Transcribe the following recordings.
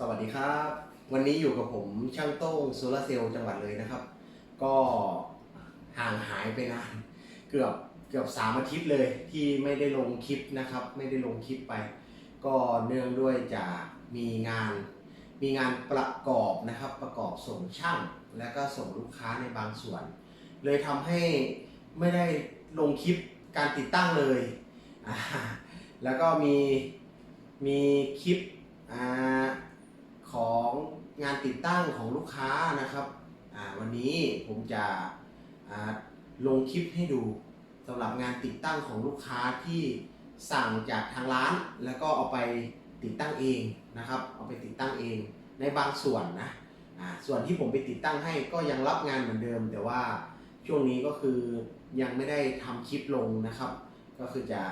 สวัสดีครับ วันนี้อยู่กับผมช่างโต้งโซลาร์เซลล์จังหวัดเลยนะครับ ก็ห่างหายไปนานเกือบเกือบสามอาทิตย์เลยที่ไม่ได้ลงคลิปนะครับ ไม่ได้ลงคลิปไป ก็เนื่องด้วยจากมีงานมีงานประกอบนะครับ ประกอบส่งช่างและก็ส่งลูกค้าในบางส่วน เลยทำให้ไม่ได้ลงคลิปการติดตั้งเลย แล้วก็มีมีคลิปอ่า ของงานติดตั้งของลูกค้านะครับวันนี้ผมจะลงคลิปให้ดูสำหรับงานติดตั้งของลูกค้าที่สั่งจากทางร้าน แล้วก็เอาไปติดตั้งเองนะครับ เอาไปติดตั้งเองในบางส่วนนะส่วนที่ผมไปติดตั้งให้ก็ยังรับงานเหมือนเดิม แต่ว่าช่วงนี้ก็คือยังไม่ได้ทำคลิปลงนะครับ ก็คือจะ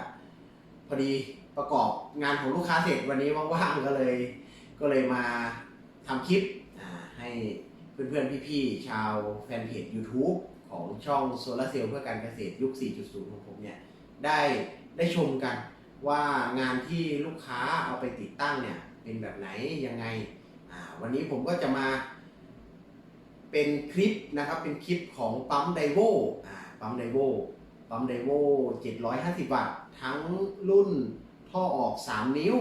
พอดีประกอบงานของลูกค้าเสร็จวันนี้ว่างๆก็เลย ก็เลยมาทำคลิปให้เพื่อนๆ พี่ๆ ชาวแฟนเพจ YouTube ของช่องโซลาเซลล์เพื่อการเกษตรยุค 4.0 ของผมเนี่ยได้ได้ชมกันว่างานที่ลูกค้าเอาไปติดตั้งเนี่ยเป็นแบบไหนยังไง วันนี้ผมก็จะมาเป็นคลิปนะครับเป็นคลิปของปั๊มไดโวปั๊มไดโวปั๊มไดโว750 วัตต์ ทั้งรุ่นท่อออก 3 นิ้ว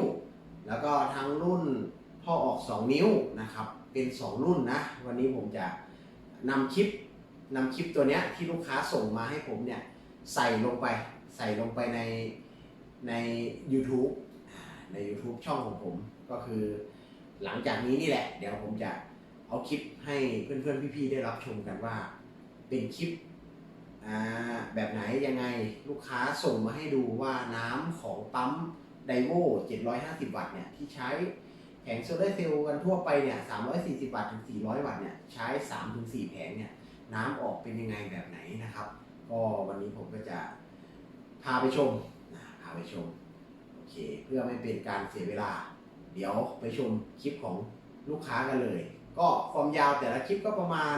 แล้วก็ทั้งรุ่น ท่อออก 2 นิ้วนะครับ เป็น 2 รุ่นนะ วันนี้ผมจะนำคลิปนำคลิปตัวเนี้ยที่ลูกค้าส่งมาให้ผมเนี่ย ใส่ลงไปใส่ลงไปในใน YouTube ใน YouTube ช่องของผมก็คือ หลังจากนี้นี่แหละ เดี๋ยวผมจะเอาคลิปให้เพื่อนๆพี่ๆได้รับชมกันว่า เป็นคลิปแบบไหนยังไงลูกค้าส่งมาให้ดูว่าน้ำของปั๊มไดโว750 วัตต์เนี่ยที่ใช้ แผงโซลาร์เซลล์กันทั่วไปเนี่ย340 วัตต์ถึง 400 วัตต์เนี่ยใช้ 3-4 แผงเนี่ยน้ำออกเป็นยังไงแบบไหนนะครับ ก็วันนี้ผมก็จะพาไปชมนะพาไปชมโอเค เพื่อไม่เป็นการเสียเวลา เดี๋ยวไปชมคลิปของลูกค้ากันเลย ก็ความยาวแต่ละคลิปก็ประมาณ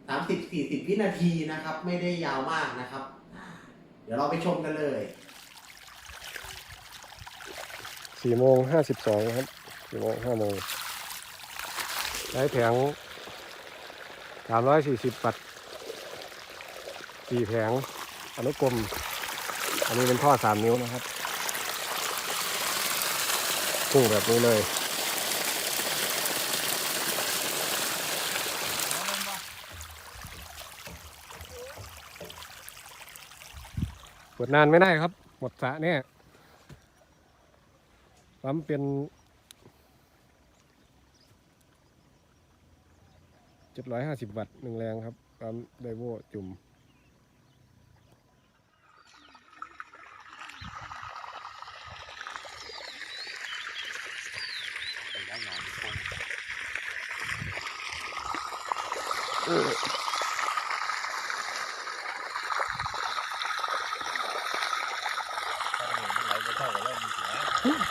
30-40 วินาทีนะครับ ไม่ได้ยาวมากนะครับ เดี๋ยวเราไปชมกันเลยสี่โมงห้าสิบสองครับ สี่โมงห้าโมงใช้แผงสามร้อยสี่สิบวัตต์สี่แผงอนุกรม อันนี้เป็นท่อสามนิ้วนะครับพุ่งแบบนี้เลยกดนานไม่ได้ครับ หมดสะเนี่ยปั๊มเป็น เจ็ดร้อยห้าสิบวัตต์หนึ่งแรงครับปั๊มไดโวจุ่ม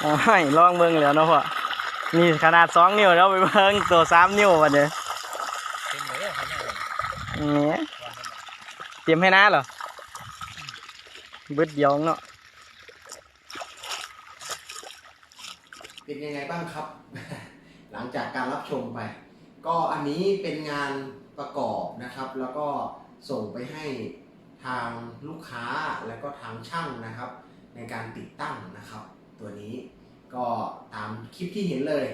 เอาให้ลองเบิ่งแล้วเนาะพ่อนี่ขนาดสองนิ้วแล้วไปเบิ่งตัวสามนิ้ววันเดีย เนี่ยเตรียมให้น้าเหรอบิดเดียวเนาะเป็นยังไงบ้างครับ หลังจากการรับชมไป ก็อันนี้เป็นงานประกอบนะครับ แล้วก็ส่งไปให้ทางลูกค้าแล้วก็ทางช่างนะครับ ในการติดตั้งนะครับ ตัวนี้ก็ตามคลิปที่เห็นเลย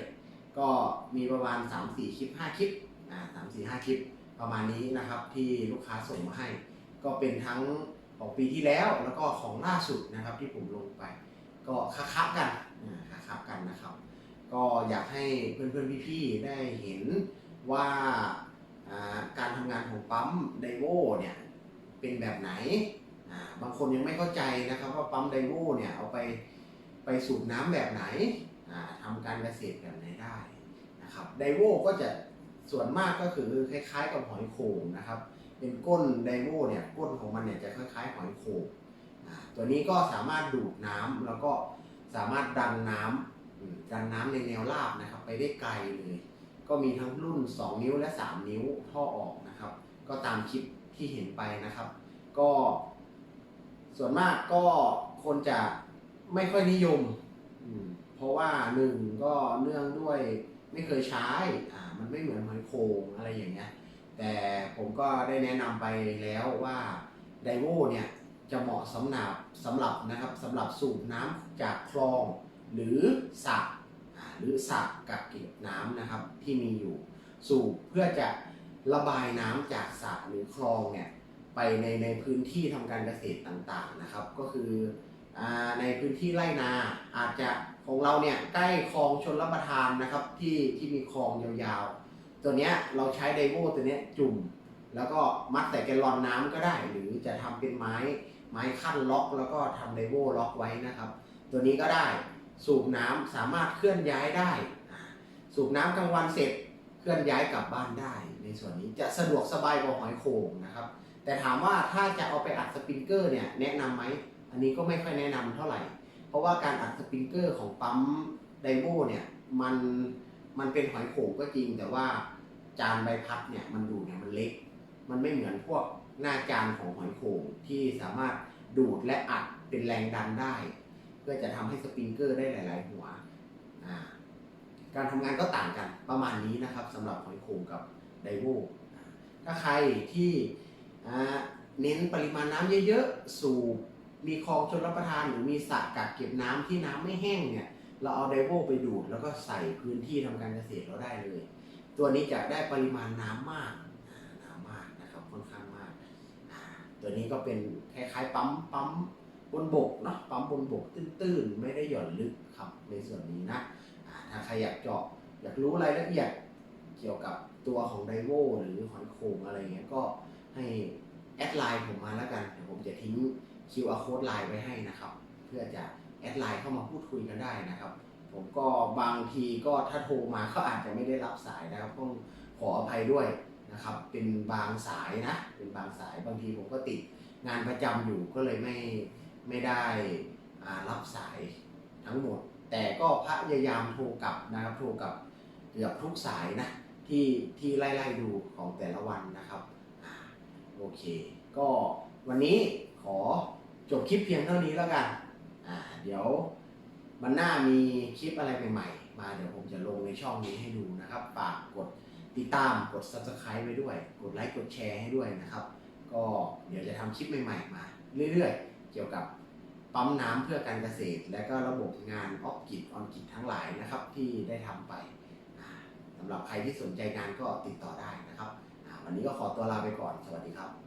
ก็มีประมาณ 3-4 คลิป 5 คลิปอ่าสามสี่ห้าคลิป ประมาณนี้นะครับที่ลูกค้าส่งมาให้ ก็เป็นทั้งของปีที่แล้วแล้วก็ของล่าสุดนะครับที่ผมลงไป ก็ค้าๆกันค้าๆกันนะครับ ก็อยากให้เพื่อนๆพี่ๆได้เห็นว่าการทำงานของปั๊มไดโวเนี่ยเป็นแบบไหน บางคนยังไม่เข้าใจนะครับว่าปั๊มไดโวเนี่ยเอาไปไปสูบน้ำแบบไหนทำการเกษตรแบบไหนได้นะครับไดโวก็จะ ส่วนมากก็คือคล้ายๆ กับหอยโข่งนะครับ เป็นก้นไดโวเนี่ยก้นของมันเนี่ยจะคล้ายๆ หอยโข่งตัวนี้ก็สามารถดูดน้ำแล้วก็สามารถดันน้ำอืมดันน้ำในแนวราบนะครับ ไปได้ไกลเลย ก็มีทั้งรุ่น 2 นิ้วและ 3 นิ้วท่อออกนะครับ ก็ตามคลิปที่เห็นไปนะครับ ก็ ส่วนมากก็คนจะไม่ค่อยนิยม เพราะว่าหนึ่งก็เนื่องด้วย ไม่เคยใช้ อ่า มันไม่เหมือนหอยโขงอะไรอย่างเงี้ย แต่ผมก็ได้แนะนำไปแล้วว่าไดโวเนี่ยจะเหมาะสำหรับสำหรับนะครับสำหรับสูบน้ำจากคลอง หรือสระอ่าหรือสระกักเก็บน้ำนะครับที่มีอยู่สูบเพื่อจะระบายน้ำจากสระหรือคลองเนี่ยไปในในพื้นที่ทำการเกษตรต่างๆนะครับ ก็คืออาในพื้นที่ไร่นาอาจจะ ของเราเนี่ยใกล้คลองชนรับประทานนะครับที่ที่มีคลองยาวๆ ตัวเนี้ยเราใช้ไดโวตัวเนี้ยจุ่ม แล้วก็มัดแต่แกลลอนน้ำก็ได้ หรือจะทำเป็นไม้ไม้ขั้นล็อก แล้วก็ทำไดโวล็อกไว้นะครับ ตัวนี้ก็ได้สูบน้ำสามารถเคลื่อนย้ายได้ สูบน้ำกลางวันเสร็จเคลื่อนย้ายกลับบ้านได้ ในส่วนนี้จะสะดวกสบายกว่าหอยโข่งนะครับแต่ถามว่าถ้าจะเอาไปอัดสปริงเกอร์เนี่ยแนะนำไหมอันนี้ก็ไม่ค่อยแนะนำเท่าไหร่ ราะว่าการอัดสปริงเกอร์ของปั๊มไดโวเนี่ยมันมันเป็นหอยโข่งก็จริง แต่ว่าจานใบพัดเนี่ยมันดูดเนี่ยมันเล็ก มันไม่เหมือนพวกหน้าจานของหอยโข่งที่สามารถดูดและอัดเป็นแรงดันได้ เพื่อจะทำให้สปริงเกอร์ได้หลาย ๆ หัว การทำงานก็ต่างกันประมาณนี้นะครับสำหรับหอยโข่งกับไดโวถ้าใครที่เน้นปริมาณน้ำเยอะ ๆ สูบ มีคลองชนรับประทานหรือมีสระกักเก็บน้ำที่น้ำไม่แห้งเนี่ย เราเอาไดโวไปดูดแล้วก็ใส่พื้นที่ทำการเกษตรเราได้เลย ตัวนี้จะได้ปริมาณน้ำมากน้ำมากนะครับค่อนข้างมาก ตัวนี้ก็เป็นคล้ายๆปั๊มปั๊มบนบกเนาะปั๊มบนบกตื้นๆ ไม่ได้หย่อนลึกครับในส่วนนี้นะถ้าใครอยากเจาะอยากรู้รายละเอียดเกี่ยวกับตัวของไดโวหรือหอยโข่งอะไรเงี้ยก็ให้แอดไลน์ผมมาแล้วกันเดี๋ยวผมจะทิ้ง QR code ไลน์ไว้ให้นะครับ เพื่อจะแอดไลน์เข้ามาพูดคุยกันได้นะครับ ผมก็บางทีก็ถ้าโทรมาก็อาจจะไม่ได้รับสายนะครับต้องขออภัยด้วยนะครับ เป็นบางสายนะ เป็นบางสายบางทีผมก็ติดงานประจำอยู่ก็เลยไม่ไม่ได้รับสายทั้งหมด แต่ก็พยายามโทรกลับนะครับโทรกลับเกือบทุกสายนะที่ที่ไล่ๆดูของแต่ละวันนะครับอโอเค ก็วันนี้ จบคลิปเพียงเท่านี้แล้วกัน อ่า เดี๋ยวมันหน้ามีคลิปอะไรใหม่ๆ มาเดี๋ยวผมจะลงในช่องนี้ให้ดูนะครับฝากกดติดตามกด subscribe ไว้ด้วย กดไลค์กดแชร์ให้ด้วยนะครับ ก็เดี๋ยวจะทำคลิปใหม่ๆ มา เรื่อยๆ เกี่ยวกับปั๊มน้ำเพื่อการเกษตร และก็ระบบงานออฟกิจออนกิจทั้งหลายนะครับที่ได้ทำไปอ่าสำหรับใครที่สนใจงานก็ติดต่อได้นะครับอ่าวันนี้ก็ขอตัวลาไปก่อนสวัสดีครับ